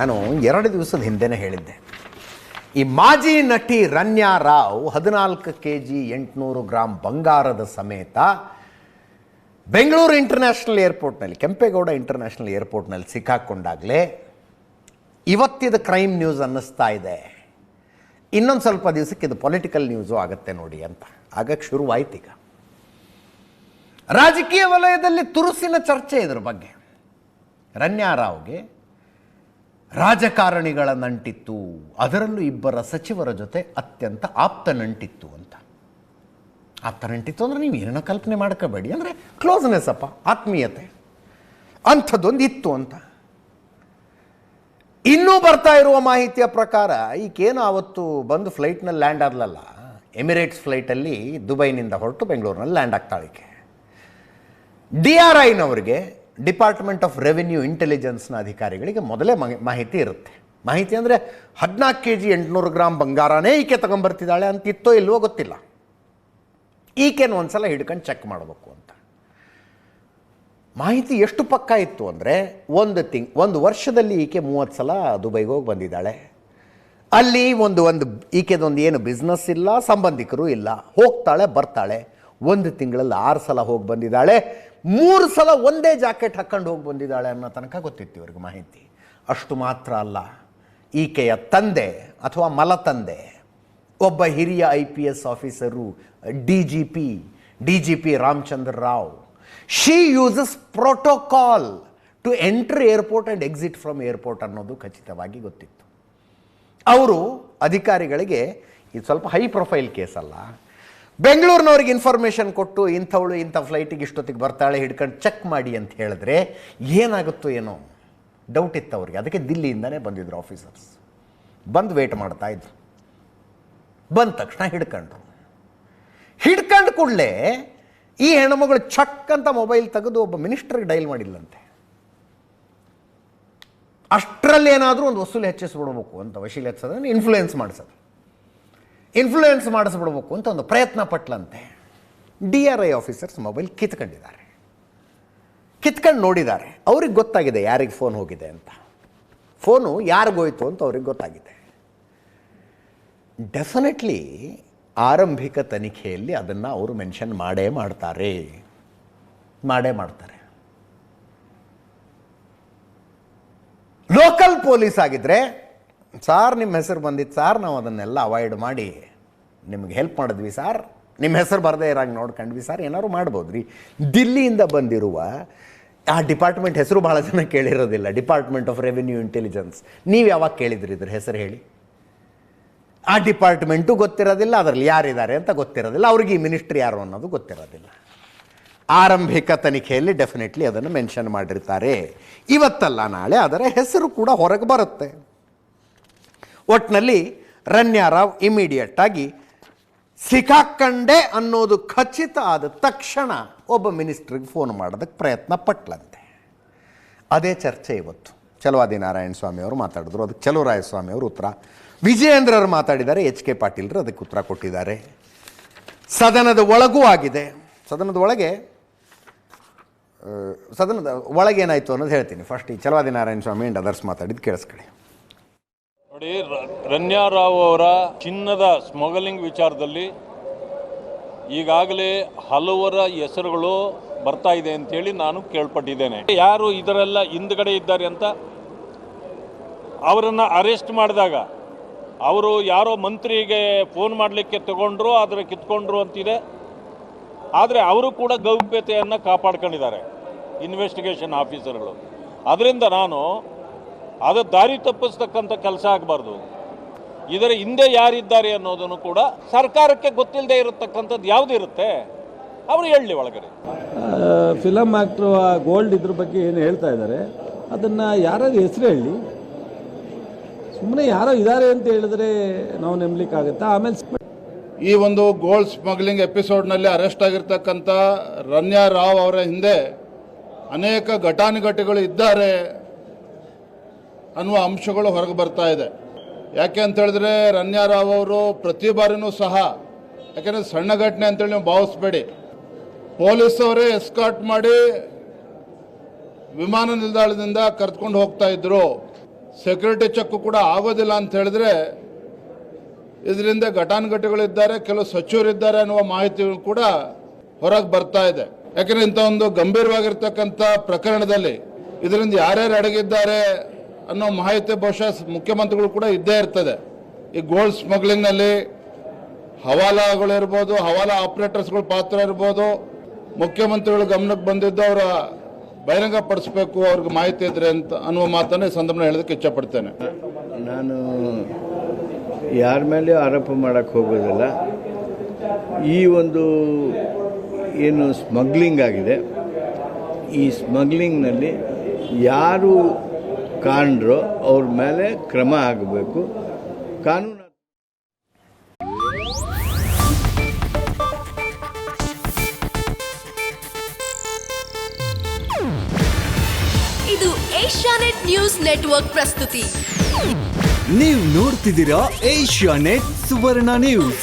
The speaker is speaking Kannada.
ನಾನು ಎರಡು ದಿವಸದ ಹಿಂದೆನೇ ಹೇಳಿದ್ದೆ. ಈ ಮಾಜಿ ನಟಿ ರನ್ಯಾ ರಾವ್ ಹದಿನಾಲ್ಕು ಕೆ ಜಿ ಎಂಟುನೂರು ಗ್ರಾಮ್ ಬಂಗಾರದ ಸಮೇತ ಬೆಂಗಳೂರು ಇಂಟರ್ನ್ಯಾಷನಲ್ ಏರ್ಪೋರ್ಟ್ನಲ್ಲಿ, ಕೆಂಪೇಗೌಡ ಇಂಟರ್ನ್ಯಾಷನಲ್ ಏರ್ಪೋರ್ಟ್ನಲ್ಲಿ ಸಿಕ್ಕಾಕ್ಕೊಂಡಾಗಲೇ ಇವತ್ತಿದ ಕ್ರೈಮ್ ನ್ಯೂಸ್ ಅನ್ನಿಸ್ತಾ ಇದೆ. ಇನ್ನೊಂದು ಸ್ವಲ್ಪ ದಿವಸಕ್ಕೆ ಇದು ಪೊಲಿಟಿಕಲ್ ನ್ಯೂಸು ಆಗುತ್ತೆ ನೋಡಿ ಅಂತ. ಆಗಕ್ಕೆ ಶುರುವಾಯ್ತು ಈಗ. ರಾಜಕೀಯ ವಲಯದಲ್ಲಿ ತುರುಸಿನ ಚರ್ಚೆ ಇದ್ರ ಬಗ್ಗೆ. ರನ್ಯಾ ರಾವ್ಗೆ ರಾಜಕಾರಣಿಗಳ ನಂಟಿತ್ತು. ಅದರಲ್ಲೂ ಇಬ್ಬರ ಸಚಿವರ ಜೊತೆ ಅತ್ಯಂತ ಆಪ್ತ ನಂಟಿತ್ತು ಅಂತ. ಆಪ್ತ ನಂಟಿತ್ತು ಅಂದರೆ ನೀವು ಏನೋ ಕಲ್ಪನೆ ಮಾಡ್ಕೋಬೇಡಿ. ಅಂದರೆ ಕ್ಲೋಸ್ನೆಸ್ ಅಪ್ಪ, ಆತ್ಮೀಯತೆ. ಅಂಥದ್ದೊಂದು ಇತ್ತು ಅಂತ. ಇನ್ನೂ ಬರ್ತಾ ಇರುವ ಮಾಹಿತಿಯ ಪ್ರಕಾರ, ಈಕೇನು ಆವತ್ತು ಬಂದು ಫ್ಲೈಟ್ನಲ್ಲಿ ಲ್ಯಾಂಡ್ ಆಗಲಲ್ಲ ಎಮಿರೇಟ್ಸ್ ಫ್ಲೈಟಲ್ಲಿ ದುಬೈನಿಂದ ಹೊರಟು ಬೆಂಗಳೂರಿನಲ್ಲಿ ಲ್ಯಾಂಡ್ ಆಗ್ತಾಳಿಕೆ ಡಿ ಆರ್ ಐನವರಿಗೆ ಡಿಪಾರ್ಟ್ಮೆಂಟ್ ಆಫ್ ರೆವಿನ್ಯೂ ಇಂಟೆಲಿಜೆನ್ಸ್ನ ಅಧಿಕಾರಿಗಳಿಗೆ ಮೊದಲೇ ಮಾಹಿತಿ ಇರುತ್ತೆ. ಮಾಹಿತಿ ಅಂದರೆ ಹದಿನಾಲ್ಕು ಕೆ ಜಿ ಎಂಟುನೂರು ಗ್ರಾಮ್ ಬಂಗಾರನೇ ಈಕೆ ತಗೊಂಬರ್ತಿದ್ದಾಳೆ ಅಂತ ಇತ್ತೋ ಇಲ್ವೋ ಗೊತ್ತಿಲ್ಲ. ಈಕೆನ ಒಂದ್ಸಲ ಹಿಡ್ಕೊಂಡು ಚೆಕ್ ಮಾಡಬೇಕು ಅಂತ. ಮಾಹಿತಿ ಎಷ್ಟು ಪಕ್ಕ ಇತ್ತು ಅಂದರೆ ಒಂದು ತಿಂಗ್, ಒಂದು ವರ್ಷದಲ್ಲಿ ಈಕೆ ಮೂವತ್ತು ಸಲ ದುಬೈಗೆ ಹೋಗಿ ಬಂದಿದ್ದಾಳೆ. ಅಲ್ಲಿ ಒಂದು ಒಂದು ಈಕೆದೊಂದು ಏನು ಬಿಸ್ನೆಸ್ ಇಲ್ಲ, ಸಂಬಂಧಿಕರು ಇಲ್ಲ, ಹೋಗ್ತಾಳೆ, ಬರ್ತಾಳೆ. ಒಂದು ತಿಂಗಳಲ್ಲಿ ಆರು ಸಲ ಹೋಗಿ ಬಂದಿದ್ದಾಳೆ. ಮೂರು ಸಲ ಒಂದೇ ಜಾಕೆಟ್ ಹಾಕ್ಕೊಂಡು ಹೋಗಿ ಬಂದಿದ್ದಾಳೆ ಅನ್ನೋ ತನಕ ಗೊತ್ತಿತ್ತು ಇವ್ರಿಗೆ ಮಾಹಿತಿ. ಅಷ್ಟು ಮಾತ್ರ ಅಲ್ಲ, ಈಕೆಯ ತಂದೆ ಅಥವಾ ಮಲತಂದೆ, ಒಬ್ಬ ಹಿರಿಯ I P S officer, D G P, D G P Ramachandra Rao. She uses protocol to enter airport and exit from airport ಅನ್ನೋದು ಖಚಿತವಾಗಿ ಗೊತ್ತಿತ್ತು. ಅವರು ಅಧಿಕಾರಿಗಳಿಗೆ ಇದು ಸ್ವಲ್ಪ ಹೈ ಪ್ರೊಫೈಲ್ ಕೇಸ್ ಅಲ್ಲ ಬೆಂಗಳೂರಿನವ್ರಿಗೆ ಇನ್ಫಾರ್ಮೇಷನ್ ಕೊಟ್ಟು ಇಂಥವಳು ಇಂಥ ಫ್ಲೈಟಿಗೆ ಇಷ್ಟೊತ್ತಿಗೆ ಬರ್ತಾಳೆ ಹಿಡ್ಕೊಂಡು ಚೆಕ್ ಮಾಡಿ ಅಂತ ಹೇಳಿದ್ರೆ ಏನಾಗುತ್ತೋ ಏನೋ ಡೌಟ್ ಇತ್ತು ಅವ್ರಿಗೆ. ಅದಕ್ಕೆ ದಿಲ್ಲಿಯಿಂದನೇ ಬಂದಿದ್ರು ಆಫೀಸರ್ಸ್ ಬಂದು ವೇಟ್ ಮಾಡ್ತಾ ಇದ್ರು. ಬಂದ ತಕ್ಷಣ ಹಿಡ್ಕೊಂಡ್ರು. ಹಿಡ್ಕೊಂಡು ಕೂಡಲೇ ಈ ಹೆಣ್ಮಗಳು ಚಕ್ ಅಂತ ಮೊಬೈಲ್ ತೆಗೆದು ಒಬ್ಬ ಮಿನಿಸ್ಟರ್ಗೆ ಡೈಲ್ ಮಾಡಿಲ್ಲಂತೆ. ಅಷ್ಟರಲ್ಲಿ ಏನಾದರೂ ಒಂದು ವಸೂಲಿ ಹೆಚ್ಚಿಸ್ಬಿಡ್ಬೇಕು ಅಂತ ವಶೀಲಿ ಹೆಚ್ಚೋದನ್ನು ಇನ್ಫ್ಲೂಯೆನ್ಸ್ ಮಾಡಿಸೋದು. ಇನ್ಫ್ಲೂಯೆನ್ಸ್ ಮಾಡಿಸ್ಬಿಡ್ಬೇಕು ಅಂತ ಒಂದು ಪ್ರಯತ್ನ ಪಟ್ಲಂತೆ. D R I officers mobile ಕಿತ್ಕೊಂಡಿದ್ದಾರೆ. ಕಿತ್ಕೊಂಡು ನೋಡಿದ್ದಾರೆ. ಅವ್ರಿಗೆ ಗೊತ್ತಾಗಿದೆ ಯಾರಿಗೆ ಫೋನ್ ಹೋಗಿದೆ ಅಂತ. ಫೋನು ಯಾರಿಗೋಯ್ತು ಅಂತ ಅವ್ರಿಗೆ ಗೊತ್ತಾಗಿದೆ. ಡೆಫಿನೆಟ್ಲಿ ಆರಂಭಿಕ ತನಿಖೆಯಲ್ಲಿ ಅದನ್ನು ಅವರು ಮೆನ್ಷನ್ ಮಾಡೇ ಮಾಡ್ತಾರೆ. ಮಾಡೇ ಮಾಡ್ತಾರೆ. ಲೋಕಲ್ ಪೊಲೀಸ್ ಆಗಿದ್ದರೆ ಸಾರ್ ನಿಮ್ಮ ಹೆಸರು ಬಂದಿತ್ತು ಸಾರ್, ನಾವು ಅದನ್ನೆಲ್ಲ ಅವಾಯ್ಡ್ ಮಾಡಿ ನಿಮ್ಗೆ ಹೆಲ್ಪ್ ಮಾಡಿದ್ವಿ ಸಾರ್. ನಿಮ್ಮ ಹೆಸರು ಬರದೇ ಇರೋಂಗೆ ನೋಡ್ಕೊಂಡ್ವಿ ಸರ್, ಏನಾದ್ರು ಮಾಡ್ಬೋದು ರೀ ದಿಲ್ಲಿಯಿಂದ ಬಂದಿರುವ, ಆ ಡಿಪಾರ್ಟ್ಮೆಂಟ್ ಹೆಸರು ಭಾಳ ಜನ ಕೇಳಿರೋದಿಲ್ಲ ಡಿಪಾರ್ಟ್ಮೆಂಟ್ ಆಫ್ ರೆವಿನ್ಯೂ ಇಂಟೆಲಿಜೆನ್ಸ್ ನೀವು ಯಾವಾಗ ಕೇಳಿದ್ರಿ ಇದ್ರ ಹೆಸರು ಹೇಳಿ? ಆ ಡಿಪಾರ್ಟ್ಮೆಂಟು ಗೊತ್ತಿರೋದಿಲ್ಲ, ಅದರಲ್ಲಿ ಯಾರಿದ್ದಾರೆ ಅಂತ ಗೊತ್ತಿರೋದಿಲ್ಲ, ಅವ್ರಿಗೆ ಈ ಮಿನಿಸ್ಟ್ರಿ ಯಾರು ಅನ್ನೋದು ಗೊತ್ತಿರೋದಿಲ್ಲ. ಆರಂಭಿಕ ತನಿಖೆಯಲ್ಲಿ ಡೆಫಿನೆಟ್ಲಿ ಅದನ್ನು ಮೆನ್ಷನ್ ಮಾಡಿರ್ತಾರೆ. ಇವತ್ತಲ್ಲ, ನಾಳೆ ಅದರ ಹೆಸರು ಕೂಡ ಹೊರಗೆ ಬರುತ್ತೆ. ಒಟ್ಟಿನಲ್ಲಿ ರಣ್ಯಾರಾವ್ ಇಮಿಡಿಯೇಟ್ ಆಗಿ ಸಿಕ್ಕಾಕಂಡೆ ಅನ್ನೋದು ಖಚಿತ ಆದ ತಕ್ಷಣ ಒಬ್ಬ ಮಿನಿಸ್ಟ್ರಿಗೆ ಫೋನ್ ಮಾಡೋದಕ್ಕೆ ಪ್ರಯತ್ನ ಪಟ್ಲಂತೆ. ಅದೇ ಚರ್ಚೆ ಇವತ್ತು. ಚಲವಾದಿ ನಾರಾಯಣ ಸ್ವಾಮಿ ಅವರು ಮಾತಾಡಿದ್ರು. ಅದಕ್ಕೆ ಚಲುವರಾಯ ಸ್ವಾಮಿ ಅವರು ಉತ್ತರ. ವಿಜಯೇಂದ್ರರು ಮಾತಾಡಿದ್ದಾರೆ. ಎಚ್ ಕೆ ಪಾಟೀಲ್ರು ಅದಕ್ಕೆ ಉತ್ತರ ಕೊಟ್ಟಿದ್ದಾರೆ. ಸದನದ ಒಳಗೂ ಆಗಿದೆ. ಸದನದ ಒಳಗೆ ಸದನದ ಒಳಗೇನಾಯಿತು ಅನ್ನೋದು ಹೇಳ್ತೀನಿ. ಫಸ್ಟ್ ಈ ಚಲವಾದಿ ನಾರಾಯಣ ಸ್ವಾಮಿ ಅಂಡ್ ಅದರ್ಸ್ ಮಾತಾಡಿದ್ದು ಕೇಳಿಸ್ಕೊಳ್ಳಿ. ನೋಡಿ ರನ್ಯಾ ರಾವ್ ಅವರ ಚಿನ್ನದ ಸ್ಮಗಲಿಂಗ್ ವಿಚಾರದಲ್ಲಿ ಈಗಾಗಲೇ ಹಲವರ ಹೆಸರುಗಳು ಬರ್ತಾ ಇದೆ ಅಂತೇಳಿ ನಾನು ಕೇಳ್ಪಟ್ಟಿದ್ದೇನೆ. ಯಾರು ಇದರೆಲ್ಲ ಹಿಂದ್ಗಡೆ ಇದ್ದಾರೆ ಅಂತ ಅವರನ್ನು ಅರೆಸ್ಟ್ ಮಾಡಿದಾಗ, ಅವರು ಯಾರೋ ಮಂತ್ರಿಗೆ ಫೋನ್ ಮಾಡಲಿಕ್ಕೆ ತಗೊಂಡ್ರು, ಆದರೆ ಕಿತ್ಕೊಂಡ್ರು ಅಂತಿದೆ. ಆದರೆ ಅವರು ಕೂಡ ಗೌಪ್ಯತೆಯನ್ನು ಕಾಪಾಡ್ಕೊಂಡಿದ್ದಾರೆ ಇನ್ವೆಸ್ಟಿಗೇಷನ್ ಆಫೀಸರ್ಗಳು ಅದರಿಂದ ನಾನು ಅದು ದಾರಿ ತಪ್ಪಿಸ್ತಕ್ಕಂಥ ಕೆಲಸ ಆಗಬಾರ್ದು. ಇದರ ಹಿಂದೆ ಯಾರಿದ್ದಾರೆ ಅನ್ನೋದನ್ನು ಕೂಡ ಸರ್ಕಾರಕ್ಕೆ ಗೊತ್ತಿಲ್ಲದೆ ಇರತಕ್ಕಂಥದ್ದು ಯಾವುದು ಇರುತ್ತೆ? ಅವರು ಹೇಳಲಿ ಒಳಗಡೆ. ಫಿಲಮ್ ಆ್ಯಕ್ಟ್ರು ಆ ಗೋಲ್ಡ್ ಇದ್ರ ಬಗ್ಗೆ ಏನು ಹೇಳ್ತಾ ಇದ್ದಾರೆ? ಅದನ್ನು ಯಾರಾದ್ರು ಹೆಸರು ಹೇಳಿ? ಸುಮ್ಮನೆ ಯಾರೋ ಇದ್ದಾರೆ ಅಂತ ಹೇಳಿದ್ರೆ ನಾವು ನಂಬಲಿಕ್ಕಾಗತ್ತಾ? ಆಮೇಲೆ ಈ ಒಂದು ಗೋಲ್ಡ್ ಸ್ಮಗ್ಲಿಂಗ್ ಎಪಿಸೋಡ್ನಲ್ಲಿ ಅರೆಸ್ಟ್ ಆಗಿರ್ತಕ್ಕಂಥ ರನ್ಯಾ ರಾವ್ ಅವರ ಹಿಂದೆ ಅನೇಕ ಘಟಾನುಘಟಿಗಳು ಇದ್ದಾರೆ. ಅನ್ನುವ ಅಂಶಗಳು ಹೊರಗೆ ಬರ್ತಾ ಇದೆ. ಯಾಕೆ ಅಂತ ಹೇಳಿದ್ರೆ ರನ್ಯಾ ರಾವ್ ಅವರು ಪ್ರತಿ ಬಾರಿನೂ ಸಹ, ಯಾಕೆಂದರೆ ಸಣ್ಣ ಘಟನೆ ಅಂತೇಳಿ ನೀವು ಭಾವಿಸ್ಬೇಡಿ. ಪೊಲೀಸ್ ಅವರೇ ಎಸ್ಕಾಟ್ ಮಾಡಿ ವಿಮಾನ ನಿಲ್ದಾಣದಿಂದ ಕರೆದುಕೊಂಡು ಹೋಗ್ತಾ ಇದ್ರು. ಸೆಕ್ಯೂರಿಟಿ ಚೆಕ್ ಕೂಡ ಆಗೋದಿಲ್ಲ ಅಂತ ಹೇಳಿದ್ರೆ ಇದರಿಂದ ಘಟಾನುಘಟಿಗಳಿದ್ದಾರೆ, ಕೆಲವು ಸಚಿವರಿದ್ದಾರೆ ಅನ್ನುವ ಮಾಹಿತಿ ಕೂಡ ಹೊರಗೆ ಬರ್ತಾ ಇದೆ. ಯಾಕಂದ್ರೆ ಇಂಥ ಒಂದು ಗಂಭೀರವಾಗಿರ್ತಕ್ಕಂಥ ಪ್ರಕರಣದಲ್ಲಿ ಇದರಿಂದ ಯಾರ್ಯಾರು ಅಡಗಿದ್ದಾರೆ ಅನ್ನೋ ಮಾಹಿತಿ ಬಹುಶಃ ಮುಖ್ಯಮಂತ್ರಿಗಳು ಕೂಡ ಇದ್ದೇ ಇರ್ತದೆ. ಈ ಗೋಲ್ಡ್ ಸ್ಮಗ್ಲಿಂಗ್ನಲ್ಲಿ ಹವಾಲಾಗಳಿರ್ಬೋದು ಹವಾಲಾ ಆಪರೇಟರ್ಸ್ಗಳ ಪಾತ್ರ ಇರ್ಬೋದು. ಮುಖ್ಯಮಂತ್ರಿಗಳ ಗಮನಕ್ಕೆ ಬಂದಿದ್ದು ಅವರ ಬಹಿರಂಗ ಪಡಿಸ್ಬೇಕು ಅವ್ರಿಗೆ ಮಾಹಿತಿ ಇದ್ರೆ ಅಂತ ಅನ್ನುವ ಮಾತನ್ನು ಈ ಸಂದರ್ಭ ಹೇಳೋದಕ್ಕೆ ಇಚ್ಛಪಡ್ತೇನೆ. ನಾನು ಯಾರ ಮೇಲೆ ಆರೋಪ ಮಾಡೋಕ್ಕೆ ಹೋಗೋದಿಲ್ಲ. ಈ ಒಂದು ಏನು ಸ್ಮಗ್ಲಿಂಗ್ ಆಗಿದೆ. ಈ ಸ್ಮಗ್ಲಿಂಗ್ನಲ್ಲಿ ಯಾರು ಕಾಣ್ರೋ ಅವ್ರ ಮೇಲೆ ಕ್ರಮ ಆಗಬೇಕು. ಕಾನೂನು ಇದು ಏಷ್ಯಾನೆಟ್ ನ್ಯೂಸ್ ನೆಟ್ವರ್ಕ್ ಪ್ರಸ್ತುತಿ. ನೀವು ನೋಡ್ತಿದ್ದೀರಾ ಏಷ್ಯಾ ನೆಟ್ ಸುವರ್ಣ ನ್ಯೂಸ್.